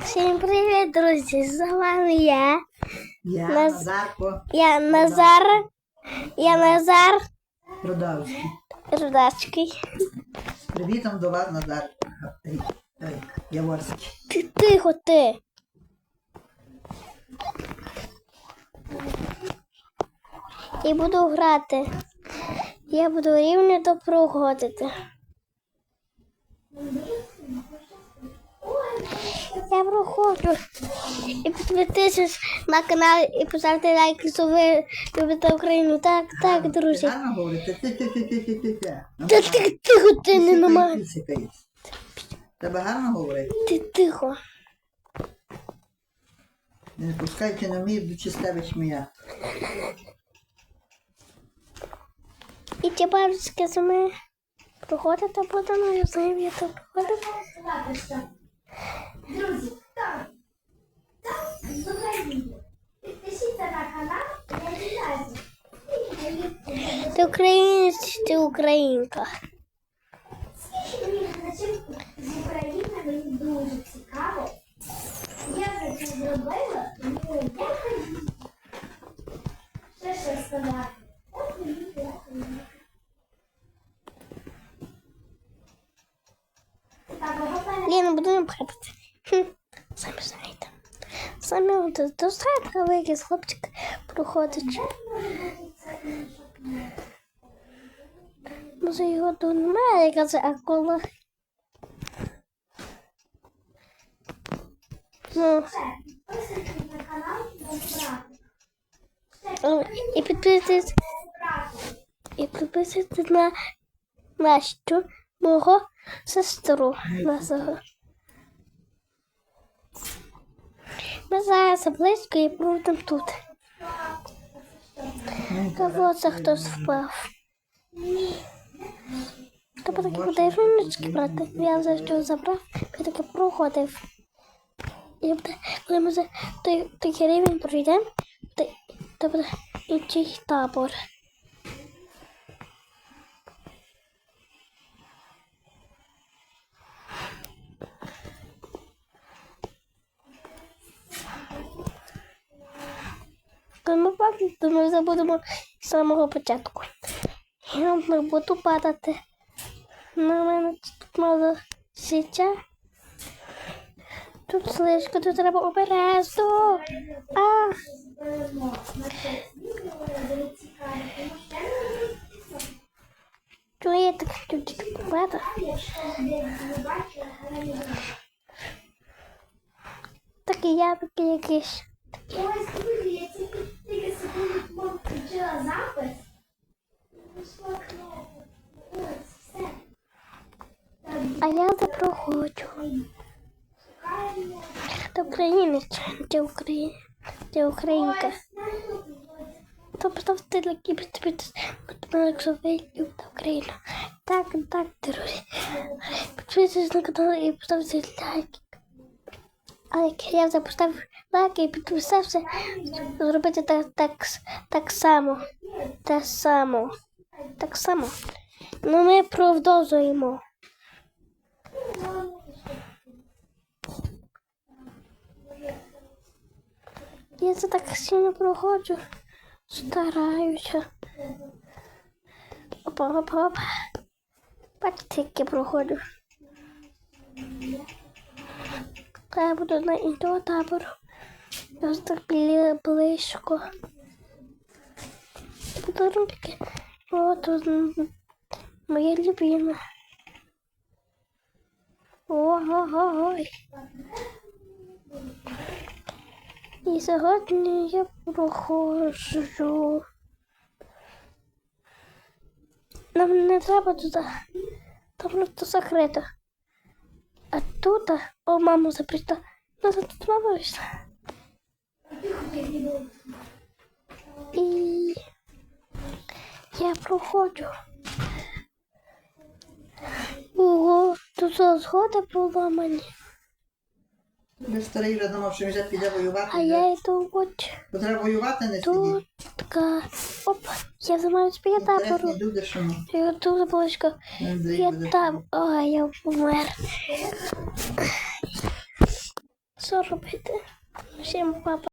Всім привіт, друзі! З вами я. Я Наз- Назарко Я Назар. Я Назар Продавський. Рудацький. З привітом до вас, Назар Ей, ей, Яворський. Ти тихо ти. І буду грати. Я буду рівно то проходити. Проходжу. І підписуйтесь на канал і поставте лайк, якщо ви любите Україну. Так, так, друзі. Та ти тихо ти не пісикай. Тебе гарно говорити? Ти тихо. Не пускайте на мій, до чистевич смія. І ті бабські зими проходити будемо, я знаю, я то проходив. Друзі, так. Так, з України. Підпишіться на канал, я вітаю. Ти українець, ти українка. Скільки мені глядачів з України мені дуже цікаво. Я вже це зробила, тому дякую. Ще що сказати. От мені дякую. Так, готові? Ліна, будемо припити. Хм, самі знаєте. Самі от до сайта великий хлопчик проходить. Може його до немає, яка це акула. Ну, і підписуйтесь, і підписуйтесь на Настю, мого сестру. Нашого. Ми близько і будемо тут. Кого це хтось впав? Тобто такі подарунки брати. Я за що забрав, я таки проходив. І коли ми за той, той рівень пройдемо, то буде інший табор. Ми падати, то ми забудемо з самого початку. Я не буду падати. На мене тут мало життя. Тут слишком, тут треба обережно. А, чує так чуть помета. Так і я такий якийсь. Ось, включила запис. А я не проходжу. Шукаємо. Ти українець, ти Україна, ти українка. Тобто підпис, якщо ви любите Україну. Так, так, друзі. Підписуйтесь на канал і поставте лайк. А як я поставив лайк і підписався, зробити так, так, так само. Те само. Так само. Ну ми продовжуємо. Я це так сильно проходжу. Стараюся. Опа, опа, опа. Бачите, як я проходжу. Та я буду на іншого табору. Ось так біля близько. Подарунки. О, тут м, моя любима. Ой-ой-ой. І сьогодні я проходжу. Нам не треба туди. Там просто закрито. А тут, о, маму запрета. Надо тут мама вышла. И я проходжу. Ого, тут згода поламані. Ви старий вже думав, що вже піде воювати. А я йду от Бо треба воювати, не сидіти. Така. Оп, я займаю Інтересні табору. Я дуже близько. Я там. Ой, я помер. що робити. Всім папа.